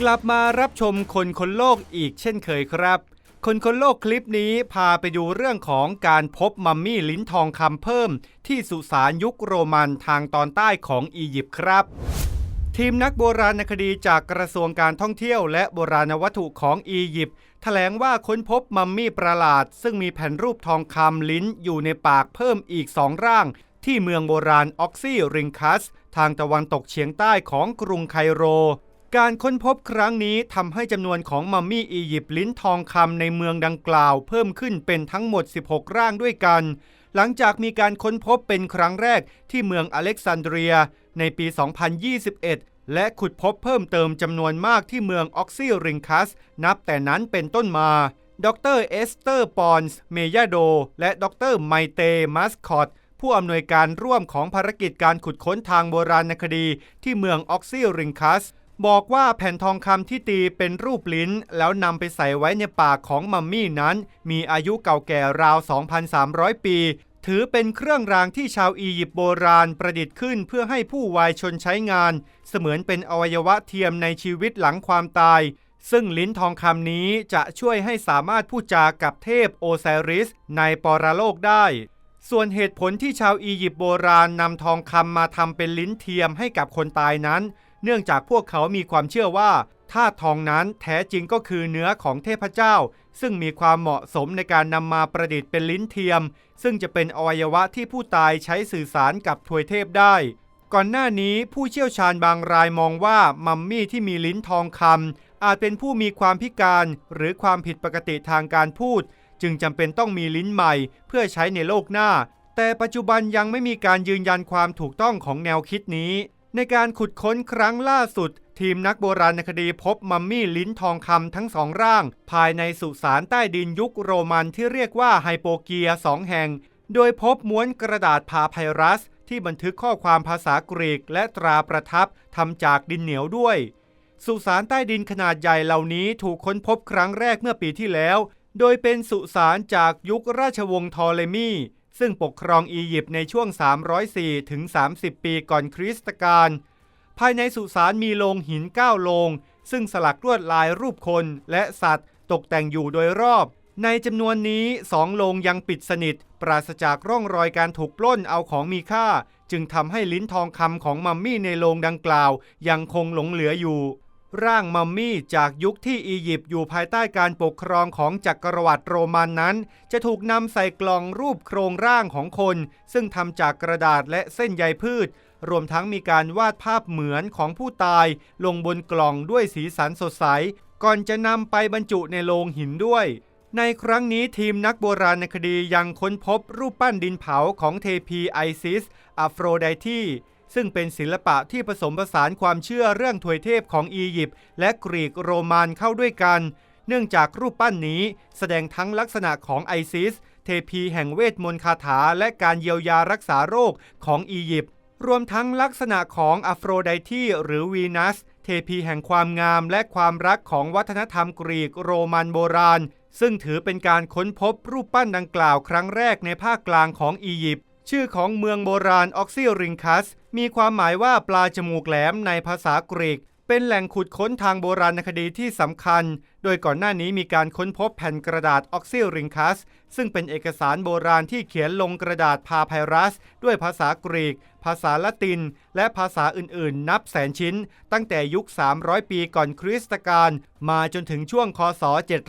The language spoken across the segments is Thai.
กลับมารับชมคนคนโลกอีกเช่นเคยครับ คนคนโลกคลิปนี้พาไปดูเรื่องของการพบมัมมี่ลิ้นทองคำเพิ่ม ที่สุสานยุคโรมันทางตอนใต้ของอียิปต์ครับ ทีมนักโบราณคดีจากกระทรวงการท่องเที่ยวและโบราณวัตถุของอียิปต์แถลงว่าค้นพบมัมมี่ประหลาด ซึ่งมีแผ่นรูปทองคำลิ้นอยู่ในปากเพิ่มอีกสองร่าง ที่เมืองโบราณออกซี่ริงคัส ทางตะวันตกเฉียงใต้ของกรุงไคโร การค้นพบครั้งนี้ทำให้จำนวนของมัมมี่อียิปต์ลิ้นทองคำในเมืองดังกล่าว เพิ่มขึ้นเป็นทั้งหมด 16 ร่างด้วยกัน หลังจากมีการค้นพบเป็นครั้งแรกที่เมืองอเล็กซานเดรีย ในปี 2021 และขุดพบเพิ่มเติมจำนวนมากที่เมืองออกซิริงคัส นับแต่นั้นเป็นต้นมา ดรเอสเตอร์ปอนส์เมยาโด และดรไมเตมัสคอตผู้อำนวยการร่วมของภารกิจการขุดค้นทางโบราณคดีที่เมืองออกซิริงคัส บอกว่าแผ่นทองคำที่ตีเป็นรูปลิ้น แล้วนำไปใส่ไว้ในปากของมัมมี่นั้น มีอายุเก่าแก่ราว 2,300 ปี ถือเป็นเครื่องรางที่ชาวอียิปต์โบราณประดิษฐ์ขึ้นเพื่อให้ผู้วายชนใช้งาน เสมือนเป็นอวัยวะเทียมในชีวิตหลังความตาย ซึ่งลิ้นทองคำนี้จะช่วยให้สามารถพูดจากับเทพโอไซริสในปรโลกได้ส่วนเหตุผลที่ชาวอียิปต์โบราณนำทองคำมาทำเป็นลิ้นเทียมให้กับคนตายนั้น เนื่องจากพวกเขามีความเชื่อว่าธาตุทองนั้นแท้จริงก็คือเนื้อของเทพเจ้า ซึ่งมีความเหมาะสมในการนำมาประดิษฐ์เป็นลิ้นเทียม ซึ่งจะเป็นอวัยวะที่ผู้ตายใช้สื่อสารกับทวยเทพได้ ก่อนหน้านี้ผู้เชี่ยวชาญบางรายมองว่ามัมมี่ที่มีลิ้นทองคำอาจเป็นผู้มีความพิการหรือความผิดปกติทางการพูด จึงจำเป็นต้องมีลิ้นใหม่ เพื่อใช้ในโลกหน้า แต่ปัจจุบันยังไม่มีการยืนยันความถูกต้องของแนวคิดนี้ ในการขุดค้นครั้งล่าสุด ทีมนักโบราณคดีพบมัมมี่ลิ้นทองคำทั้งสองร่าง ภายในสุสานใต้ดินยุคโรมันที่เรียกว่าไฮโปเกียสองแห่ง โดยพบม้วนกระดาษพาไพรัส ที่บันทึกข้อความภาษากรีกและตราประทับทำจากดินเหนียวด้วย สุสานใต้ดินขนาดใหญ่เหล่านี้ถูกค้นพบครั้งแรกเมื่อปีที่แล้ว โดยเป็นสุสานจากยุคราชวงศ์ทอเลมี ซึ่งปกครองอียิปต์ในช่วง 304ถึง30 ปีก่อนคริสตกาล ภายในสุสานมีโลงหิน 9 โลง ซึ่งสลักลวดลายรูปคนและสัตว์ตกแต่งอยู่โดยรอบ ในจำนวนนี้สองโลงยังปิดสนิท ปราศจากร่องรอยการถูกปล้นเอาของมีค่า จึงทำให้ลิ้นทองคำของมัมมี่ในโลงดังกล่าว ยังคงหลงเหลืออยู่ ร่างมัมมี่จากยุคที่อียิปต์อยู่ภายใต้การปกครองของจักรวรรดิโรมันนั้น จะถูกนำใส่กล่องรูปโครงร่างของคน ซึ่งทำจากกระดาษและเส้นใยพืช รวมทั้งมีการวาดภาพเหมือนของผู้ตาย ลงบนกล่องด้วยสีสันสดใส ก่อนจะนำไปบรรจุในโลงหินด้วย ในครั้งนี้ทีมนักโบราณคดียังค้นพบรูปปั้นดินเผาของเทพีไอซิสอัฟโรไดที ซึ่งเป็นศิลปะที่ผสมผสานความเชื่อเรื่องถวยเทพของอียิปต์และกรีกโรมันเข้าด้วยกัน เนื่องจากรูปปั้นนี้แสดงทั้งลักษณะของไอซิส เทพีแห่งเวทมนต์คาถาและการเยียวยารักษาโรคของอียิปต์รวมทั้งลักษณะของอัฟโรไดทีหรือวีนัส เทพีแห่งความงามและความรักของวัฒนธรรมกรีกโรมันโบราณ ซึ่งถือเป็นการค้นพบรูปปั้นดังกล่าวครั้งแรกในภาคกลางของอียิปต์ ชื่อของเมืองโบราณออกซิริงคัส มีความหมายว่าปลาจมูกแหลมในภาษากรีก เป็นแหล่งขุดค้นทางโบราณคดีที่สำคัญ โดยก่อนหน้านี้มีการค้นพบแผ่นกระดาษออกซิริงคัส ซึ่งเป็นเอกสารโบราณที่เขียนลงกระดาษพาไพรัส ด้วยภาษากรีก ภาษาละติน และภาษาอื่นๆ นับแสนชิ้น ตั้งแต่ยุค 300 ปีก่อนคริสตกาลมาจนถึงช่วงคศ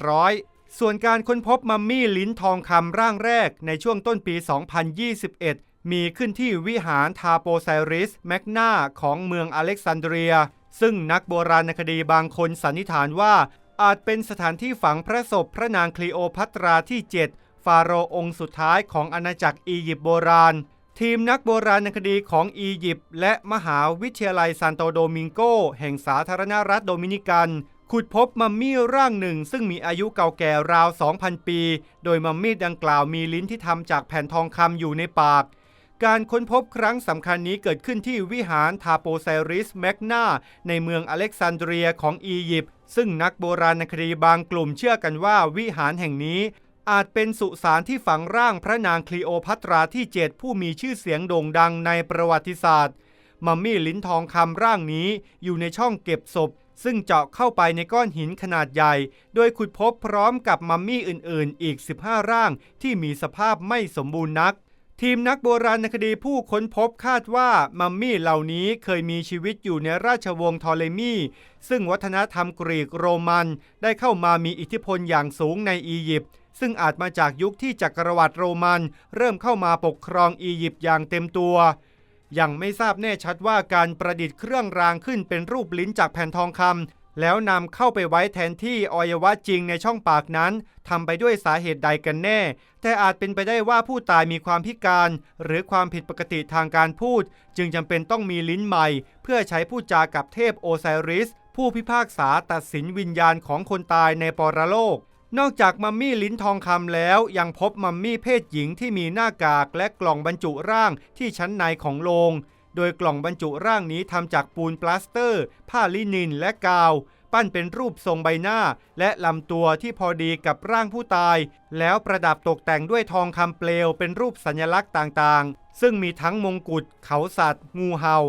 700 ส่วนการค้นพบมัมมี่ลิ้นทองคำร่างแรกในช่วงต้นปี 2021 มีขึ้นที่วิหารทาโปไซริสแมกนาของเมืองอเล็กซานเดรีย ซึ่งนักโบราณคดีบางคนสันนิษฐานว่าอาจเป็นสถานที่ฝังพระศพพระนางคลีโอพัตราที่ 7 ฟาโรห์องค์สุดท้ายของอาณาจักรอียิปต์โบราณ ทีมนักโบราณคดีของอียิปต์และมหาวิทยาลัยซานโตโดมิงโก แห่งสาธารณรัฐโดมินิกัน ขุดพบมัมมี่ร่างหนึ่ง ซึ่งมีอายุเก่าแก่ราว 2,000 ปี โดยมัมมี่ดังกล่าวมีลิ้นที่ทำจากแผ่นทองคำอยู่ในปาก การค้นพบครั้งสำคัญนี้เกิดขึ้นที่วิหารทาโปไซริสแมกนาในเมืองอเล็กซานเดรียของอียิปต์ซึ่งนักโบราณคดีบางกลุ่มเชื่อกันว่าวิหารแห่งนี้อาจเป็นสุสานที่ฝังร่างพระนางคลีโอพัตราที่ 7 ผู้มีชื่อเสียงโด่งดังในประวัติศาสตร์ มัมมี่ลิ้นทองคำร่างนี้อยู่ในช่องเก็บศพ ซึ่งเจาะเข้าไปในก้อนหินขนาดใหญ่ โดยขุดพบพร้อมกับมัมมี่อื่นๆ อีก 15 ร่างที่มีสภาพไม่สมบูรณ์นัก ทีมนักโบราณคดีผู้ค้นพบคาดว่ามัมมี่เหล่านี้เคยมีชีวิตอยู่ในราชวงศ์ทอเลมี ซึ่งวัฒนธรรมกรีกโรมันได้เข้ามามีอิทธิพลอย่างสูงในอียิปต์ซึ่งอาจมาจากยุคที่จักรวรรดิโรมัน เริ่มเข้ามาปกครองอียิปต์อย่างเต็มตัว ยังไม่ทราบแน่ชัดว่าการประดิษฐ์เครื่องรางขึ้นเป็นรูปลิ้นจากแผ่นทองคำแล้วนำเข้าไปไว้แทนที่อวัยวะจริงในช่องปากนั้นทำไปด้วยสาเหตุใดกันแน่ แต่อาจเป็นไปได้ว่าผู้ตายมีความพิการ หรือความผิดปกติทางการพูด จึงจำเป็นต้องมีลิ้นใหม่ เพื่อใช้พูดจากับเทพโอไซริส ผู้พิพากษาตัดสินวิญญาณของคนตายในปรโลก นอกจากมัมมี่ลิ้นทองคำแล้ว ยังพบมัมมี่เพศหญิงที่มีหน้ากากและกล่องบรรจุร่างที่ชั้นในของโลง โดยกล่องบรรจุร่างนี้ทำจากปูนปลาสเตอร์ ผ้าลินินและกาว ปั้นเป็นรูปทรงใบหน้า และลำตัวที่พอดีกับร่างผู้ตาย แล้วประดับตกแต่งด้วยทองคำเปลวเป็นรูปสัญลักษณ์ต่างๆ ซึ่งมีทั้งมงกุฎเขาสัตว์ งูเห่า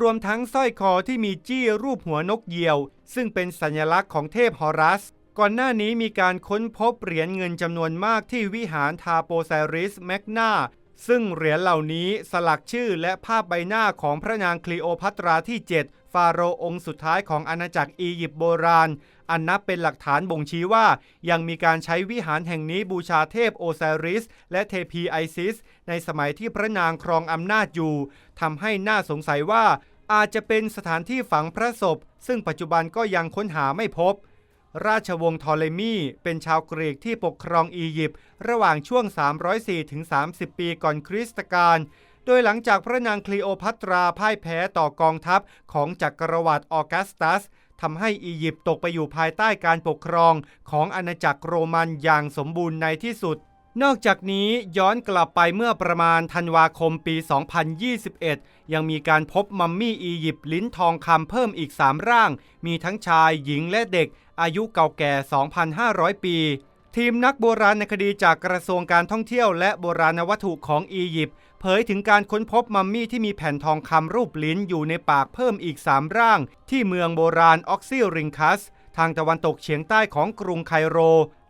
รวมทั้งสร้อยคอที่มีจี้รูปหัวนกเหยี่ยว ซึ่งเป็นสัญลักษณ์ของเทพฮอรัส ก่อนหน้านี้มีการค้นพบเหรียญเงินจำนวนมากที่วิหารทาโปไซริสแมกนาซึ่งเหรียญเหล่านี้สลักชื่อและภาพใบหน้าของพระนางคลีโอพัตราที่ 7 ฟาโรองค์สุดท้ายของอาณาจักรอียิปต์โบราณ อันนับเป็นหลักฐานบ่งชี้ว่า ยังมีการใช้วิหารแห่งนี้บูชาเทพโอไซริส และเทพีไอซิส ในสมัยที่พระนางครองอำนาจอยู่ทำให้น่าสงสัยว่าอาจจะเป็นสถานที่ฝังพระศพ ซึ่งปัจจุบันก็ยังค้นหาไม่พบ ราชวงศ์ทอเลมีเป็นชาวกรีกที่ปกครองอียิปต์ระหว่างช่วง 304ถึง30 ปีก่อนคริสตกาลโดยหลังจากพระนางคลีโอพัตราพ่ายแพ้ต่อกองทัพของจักรวรรดิออกัสตัสทำให้อียิปต์ตกไปอยู่ภายใต้การปกครองของอาณาจักรโรมันอย่างสมบูรณ์ในที่สุด นอกจากนี้ย้อนกลับไปเมื่อประมาณธันวาคมปี 2021 ยังมีการพบมัมมี่อียิปต์ลิ้นทองคำเพิ่มอีก 3 ร่าง มีทั้งชายหญิงและเด็ก อายุเก่าแก่ 2,500 ปี ทีมนักโบราณคดีจากกระทรวงการท่องเที่ยวและโบราณวัตถุของอียิปต์เผยถึงการค้นพบมัมมี่ที่มีแผ่นทองคำรูปลิ้นอยู่ในปากเพิ่มอีก 3 ร่าง ที่เมืองโบราณออกซิริงคัส ทางตะวันตกเฉียงใต้ของกรุงไคโร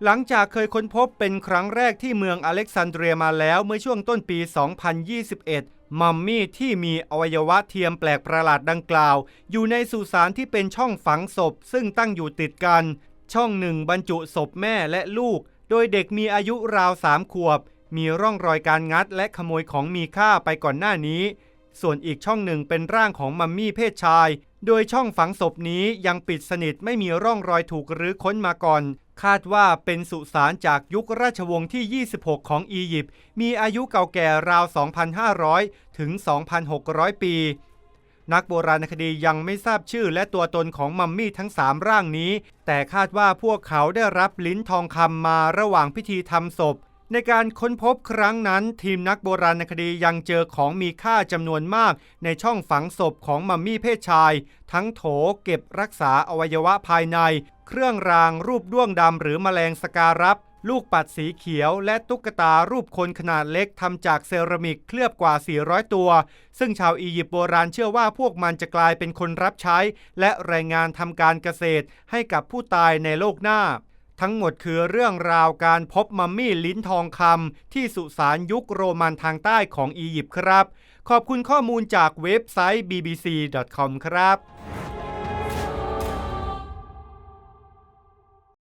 หลังจากเคยค้นพบเป็นครั้งแรกที่เมืองอเล็กซานเดรียมาแล้วเมื่อช่วงต้นปี 2021 มัมมี่ที่มีอวัยวะเทียมแปลกประหลาดดังกล่าว อยู่ในสุสานที่เป็นช่องฝังศพ ซึ่งตั้งอยู่ติดกัน ช่องหนึ่งบรรจุศพแม่และลูก โดยเด็กมีอายุราวสามขวบ มีร่องรอยการงัดและขโมยของมีค่าไปก่อนหน้านี้ ส่วนอีกช่องหนึ่งเป็นร่างของมัมมี่เพศชาย โดยช่องฝังศพนี้ยังปิดสนิทไม่มีร่องรอยถูกรื้อค้นมาก่อน คาดว่าเป็นสุสานจากยุคราชวงศ์ที่ 26 ของอียิปต์มีอายุเก่าแก่ราว 2,500 ถึง 2,600 ปี นักโบราณคดียังไม่ทราบชื่อและตัวตนของมัมมี่ทั้ง 3 ร่างนี้ แต่คาดว่าพวกเขาได้รับลิ้นทองคำมาระหว่างพิธีทำศพ ในการค้นพบครั้งนั้น ทีมนักโบราณคดียังเจอของมีค่าจำนวนมาก ในช่องฝังศพของมัมมี่เพศชาย ทั้งโถเก็บรักษาอวัยวะภายใน เครื่องรางรูปด้วงดำหรือแมลงสการัปลูกปัดสีเขียวและตุ๊กตารูปคนขนาดเล็กทำจากเซรามิกเคลือบกว่า 400 ตัว ซึ่งชาวอียิปต์โบราณเชื่อว่าพวกมันจะกลายเป็นคนรับใช้ และแรงงานทำการเกษตรให้กับผู้ตายในโลกหน้า ทั้งหมดคือเรื่องราวการพบมัมมี่ลิ้นทองคำที่สุสานยุคโรมันทางใต้ของอียิปต์ครับ ขอบคุณข้อมูลจากเว็บไซต์ bbc.com ครับ